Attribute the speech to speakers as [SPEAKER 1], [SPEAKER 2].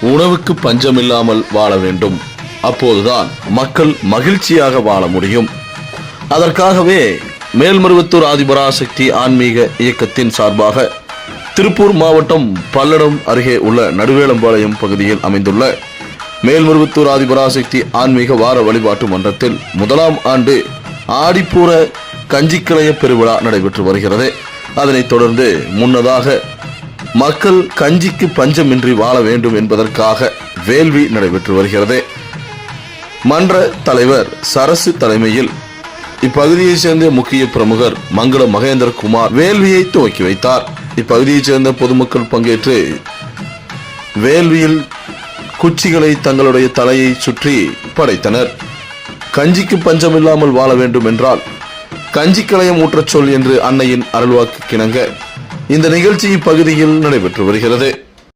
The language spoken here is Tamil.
[SPEAKER 1] உணவுக்கு பஞ்சமில்லாமல் வாழ வேண்டும். அப்போதுதான் மக்கள் மகிழ்ச்சியாக வாழ முடியும். அதற்காகவே மேல்மருவத்தூர் ஆதிபராசக்தி ஆன்மீக இயக்கத்தின் சார்பாக திருப்பூர் மாவட்டம் பல்லடம் அருகே உள்ள நடுவேலம்பாளையம் பகுதியில் அமைந்துள்ள மேல்மருவத்தூர் ஆதிபராசக்தி ஆன்மீக வார வழிபாட்டு மன்றத்தில் முதலாம் ஆண்டு ஆடிப்பூர கஞ்சிக்கலைய பெருவிழா நடைபெற்று வருகிறது. அதனைத் தொடர்ந்து முன்னதாக மக்கள் கஞ்சிக்கு பஞ்சமின்றி வாழ வேண்டும் என்பதற்காக வேள்வி நடைபெற்று வருகிறது. மன்ற தலைவர் சரசு தலைமையில் இப்பகுதியைச் சேர்ந்த முக்கிய பிரமுகர் மங்கள மகேந்திர குமார் வேள்வியை துவக்கி வைத்தார். இப்பகுதியைச் சேர்ந்த பொதுமக்கள் பங்கேற்று வேள்வியில் குச்சிகளை தங்களுடைய தலையை சுற்றி படைத்தனர். கஞ்சிக்கு பஞ்சமில்லாமல் வாழ வேண்டும் என்றால் கஞ்சி கலையம் ஊற்றச் சொல் என்று அன்னையின் அருள்வாக்கு கிணங்க இந்த நிகழ்ச்சி இப்பகுதியில் நடைபெற்று வருகிறது.